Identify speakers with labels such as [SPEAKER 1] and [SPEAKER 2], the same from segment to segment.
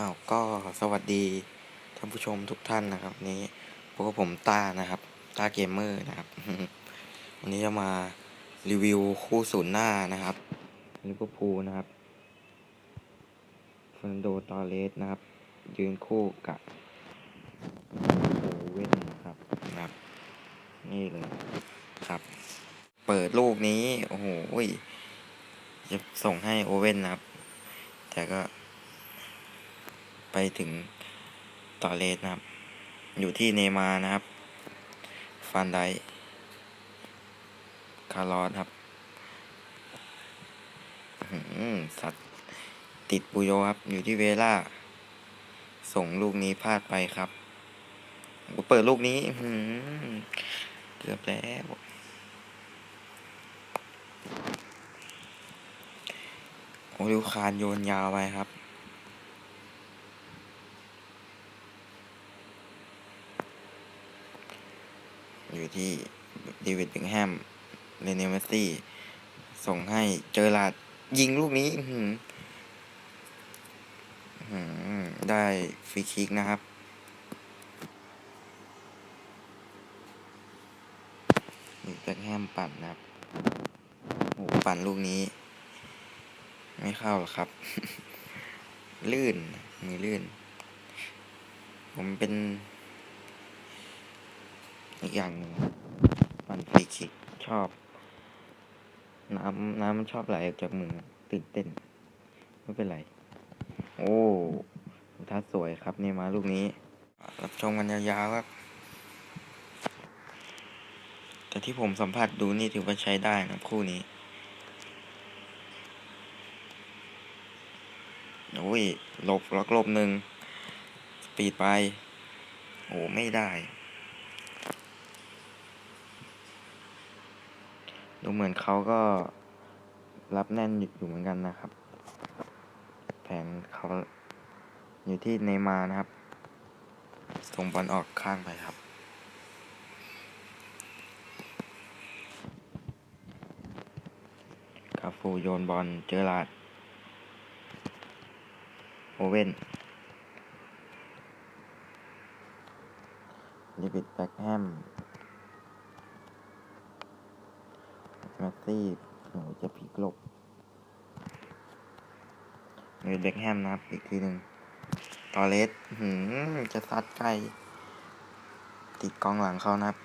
[SPEAKER 1] อ้าวก็สวัสดีท่านผู้ชมทุกท่านนะครับ นี้พวกผมต้านะครับต้าเกมเมอร์นะครับ วันนี้จะมารีวิวคู่ศูนย์หน้านะครับลิเวอร์พูลนะครับฟนโดตอเรสนะครับ ยืนคู่กับโอเว่นนะครับนะครับ นี่เลยครับ เปิดลูกนี้ โอ้โหจะส่งให้โอเว่นนะครับ แต่ก็ ไปถึงตอเลสนะครับ อยู่ที่เนมานะครับฟันไดคาร์ลอสครับหือสัตว์ติดบุโยครับ อยู่ที่เวล่า ส่งลูกนี้พลาดไปครับเปิดลูกนี้เกือบแล้วโอลิวคานโยนยาวไปครับ อยู่ที่เดวิดเบงแฮมเรเนลเมสซี่ส่งให้เจอราดยิงลูกนี้ได้ฟรีคิกนะครับเบงแฮมปั่นนะครับโอ้ปั่นลูกนี้ ไม่เข้าหรอกครับ ลื่น มือลื่น ผมเป็น อีกอย่างหนึ่งปั่นฟรีคิกชอบ น้ำน้ำมันชอบไหลออกจากมือตื่นเต้น ไม่เป็นไร โอ้ท่าสวยครับนี่มาลูกนี้ รับชมกันยาวๆครับ แต่ที่ผมสัมผัสดูนี่ถือว่าใช้ได้นะคู่นี้โอ้ยหลบล็อกลบหนึ่ง สปีดไป โอ้ ไม่ได้ ดูเหมือนเขาก็รับแน่นอยู่เหมือนกันนะครับ แผนเขาอยู่ที่เนมานะครับส่งบอลออกข้างไปครับกาฟูโยนบอลเจอราดโอเว่นลิบิดแบ็กแฮม แมส ซี่โหจะพลิกลบเนยเบ็กแฮมนะครับ อีกทีหนึ่งตอเลสหืมจะซัดไกลติดกองหลังเขานะครับ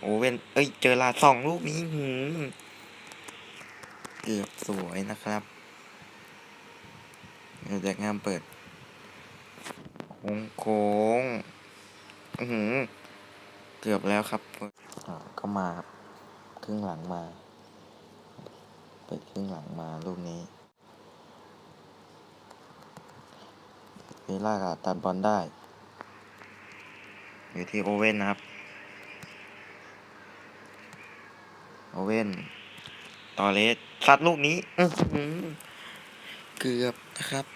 [SPEAKER 1] โอเว่นเอ้ย เจอลาสองลูกนี้หืมเกือบสวยนะครับเนยเบ็กแฮมเปิดโค้งโค้งหือ เกือบแล้วครับอ่าก็มาครับครึ่งหลังมา เปิดครึ่งหลังมาลูกนี้เวลากตัดบอลได้ อยู่ที่โอเว่นนะครับ โอเว่นตอเลสซัดลูกนี้อื้อหือเกือบนะครับ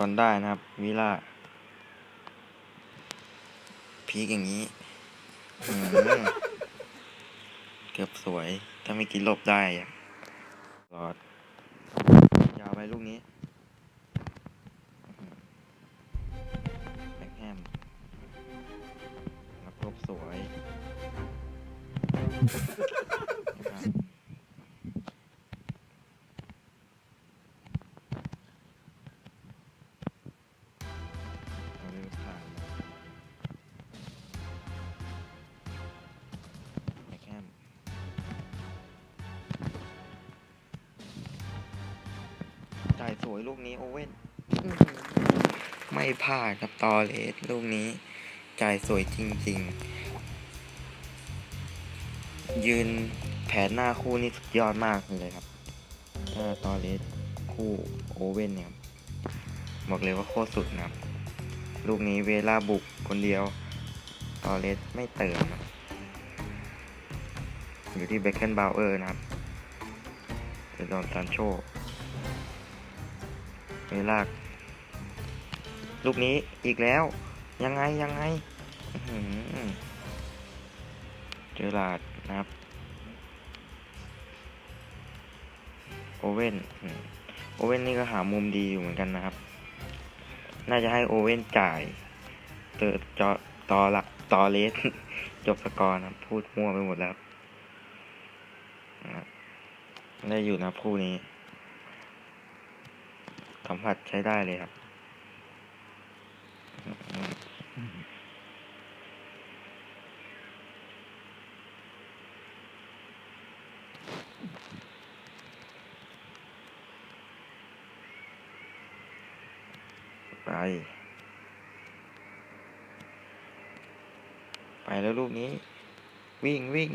[SPEAKER 1] ตัดบอลได้นะครับวิล่าพีกอย่างนี้เกือบสวย ถ้าไม่กินหลบได้อะรอด ยาวไปลูกนี้แบ็คแฮมรับลบสวย สวยลูกนี้โอเว่นไม่พลาดครับตอเลสลูกนี้ จ่ายสวยจริง ๆ ยืนแผนหน้าคู่นี้สุดยอดมากเลยครับถ้าตอเลสคู่โอเว่นเนี่ยครับบอกเลยว่าโคตรสุดนะครับ ลูกนี้เวลาบุกคนเดียวตอเลสไม่เติมครับอยู่ที่เบคเคนบาวเออร์นะครับเดดอนซานโช เวลาก ลูกนี้อีกแล้ว ยังไงยังไงอื้อหือเจอราดนะครับ โอเว่นโอเว่นนี่ก็หามุมดีอยู่เหมือนกันนะครับ น่าจะให้โอเว่นจ่ายเตอจอตอละตอเลสจบสกอร์นะพูดมั่วไปหมดแล้วได้อยู่นะคู่นี้ สัมผัสใช้ได้เลยครับ ไป ไปแล้วลูกนี้ วิ่งวิ่ง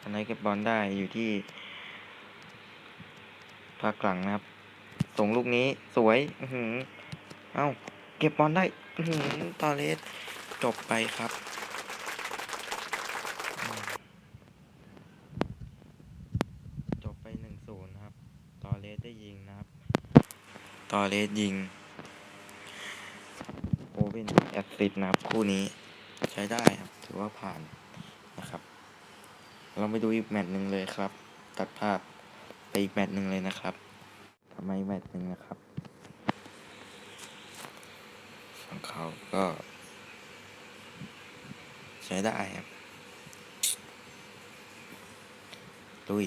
[SPEAKER 1] อันไหนเก็บบอลได้อยู่ที่ ภาคกลางนะครับ ส่งลูกนี้สวย อือหือเอ้า เก็บบอลได้ อือหือตอเลสจบไปครับ จบไปหนึ่งศูนย์ครับตอเลสได้ยิงนะครับ ตอเลสยิง โอเว่นแอสซิดนะครับ คู่นี้ใช้ได้ครับ ถือว่าผ่านนะครับ เราไปดูอีกแมตช์หนึ่งเลยครับ ตัดภาพ ไปอีกแมตช์หนึ่งเลยนะครับทำไมแมตช์หนึ่งนะครับของเขาก็ ใช้ได้ครับลุย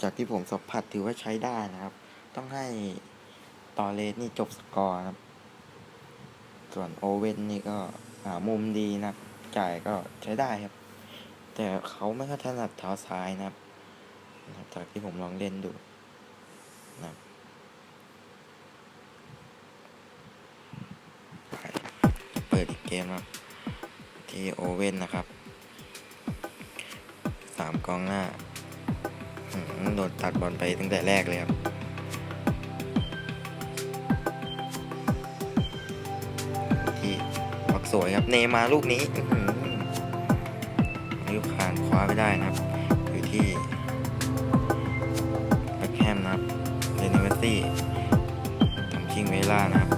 [SPEAKER 1] จากที่ผมสัมผัสถือว่าใช้ได้นะครับ ต้องให้ตอเลสนี่จบสกอร์นะครับ ส่วนโอเว่นนี่ก็หามุมดีนะครับ จ่ายก็ใช้ได้ครับ แต่เขาไม่ค่อยถนัดเท้าซ้ายนะครับ จากที่ผมลองเล่นดูนะครับเปิดอีกเกมครับที่โอเว่นนะครับสามกองหน้าโดนตัดบอลไปตั้งแต่แรกเลยครับที่บล็อกสวยครับ เนมาลูกนี้ อื้อหืออายุคานคว้าไม่ได้นะครับ อยู่ที่แบ็คแฮมนะครับเรนิเวสซี่ทำชิงเวล่านะครับ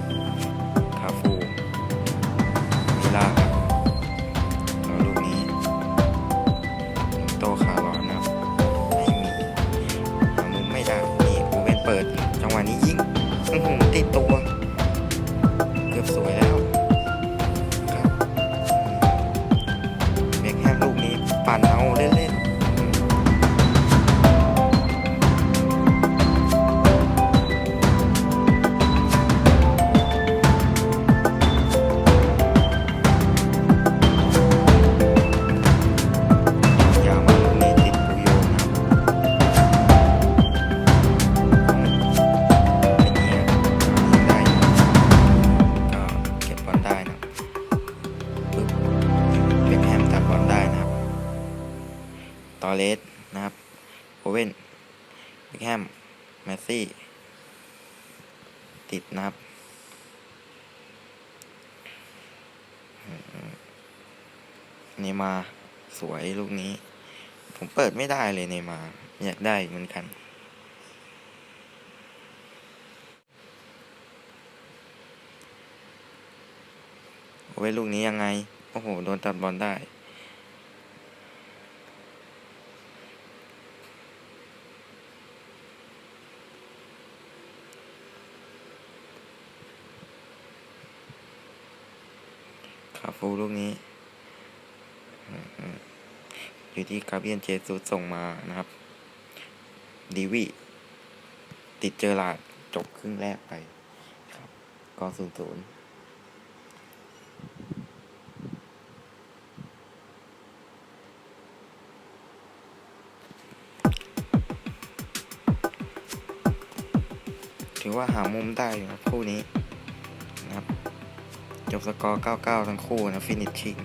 [SPEAKER 1] ปั่นเอา ซี่ ติดนะครับเนย์มาสวยลูกนี้ ผมเปิดไม่ได้เลยเนมา อยากได้เหมือนกัน โอเว่นลูกนี้ยังไง โอ้โห โดนตัดบอลได้ คาฟูลูกนี้อยู่ที่กาเบียนเจสุสส่งมานะครับ ดีวีติดเจอหลาดจบครึ่งแรกไปครับกองศูนย์ศูนย์ถือว่าหามุมได้ครับคู่นี้ จบสกอร์ 99 ทั้งคู่นะฟินิชชิ่ง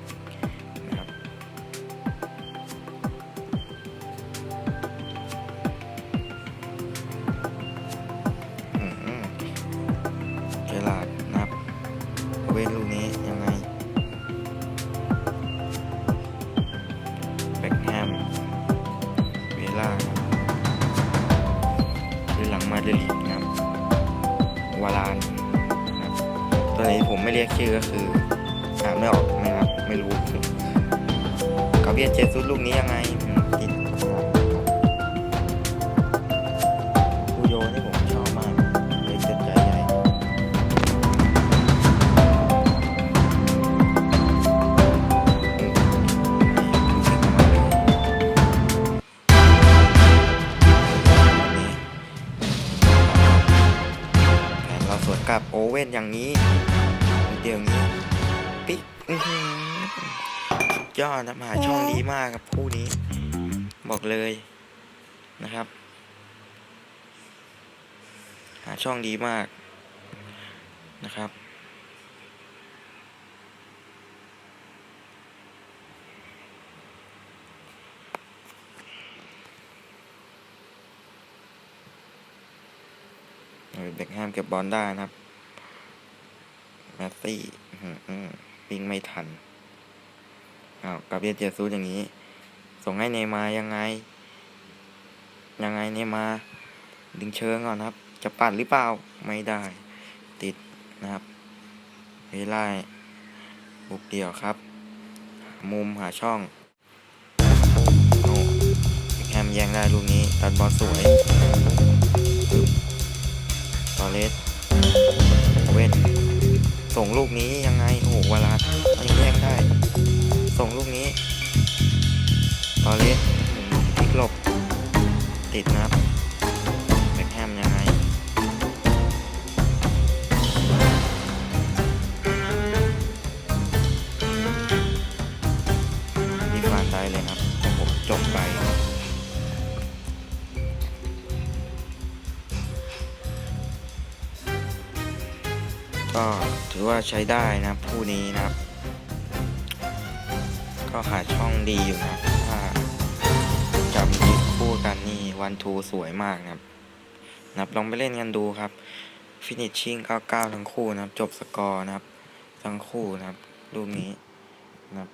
[SPEAKER 1] ยกชื่อก็คืออ่านไม่ออกนะครับไม่รู้กาเบียเจซุสลูกนี้ยังไงติดคูโยนี่ผมชอบมากเลยเกิดใจใหญ่แผนเราสวนกับโอเว่นอย่างนี้ เดียวอย่างนี้ปิ๊กอื้อหือยอดนะมหาช่องดีมากครับคู่นี้ บอกเลยนะครับ หาช่องดีมากนะครับเบคแฮมเก็บบอลได้นะครับ มสซี่อื้อหืออื้อปิงไม่ทันอ้าวกับเบียเจซูอย่างนี้ ส่งให้เนมายังไง ยังไงเนมา ดึงเชิงก่อนครับ จะปัดหรือเปล่า ไม่ได้ ติดนะครับเวลาบุกเดี่ยวครับ มุมหาช่องแฮมแย่งได้ลูกนี้ ตัดบอลสวย ลูกนี้ยังไง โอ้โหวาลาอันนี้แย่งได้ ส่งลูกนี้ตอเลสพลิกหลบ ติดนะครับ ถือว่าใช้ได้นะคู่นี้นะครับ ก็หาช่องดีอยู่นะถ้าจับยิงคู่กันนี่วันทูสวยมากนะครับนับลองไปเล่นกันดูครับฟินิชชิ่ง99 ทั้งคู่นะครับ จบสกอร์นะครับ ทั้งคู่นะครับรูปนี้นะครับ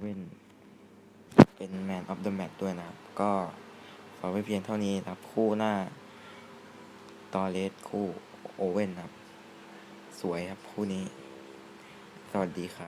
[SPEAKER 1] เว้นเป็นแมนออฟเดอะแมตด้วยนะครับ ก็ขอไว้เพียงเท่านี้นะครับ คู่หน้าตอเลสคู่โอเว่นนะครับ สวยครับคู่นี้ สวัสดีครับ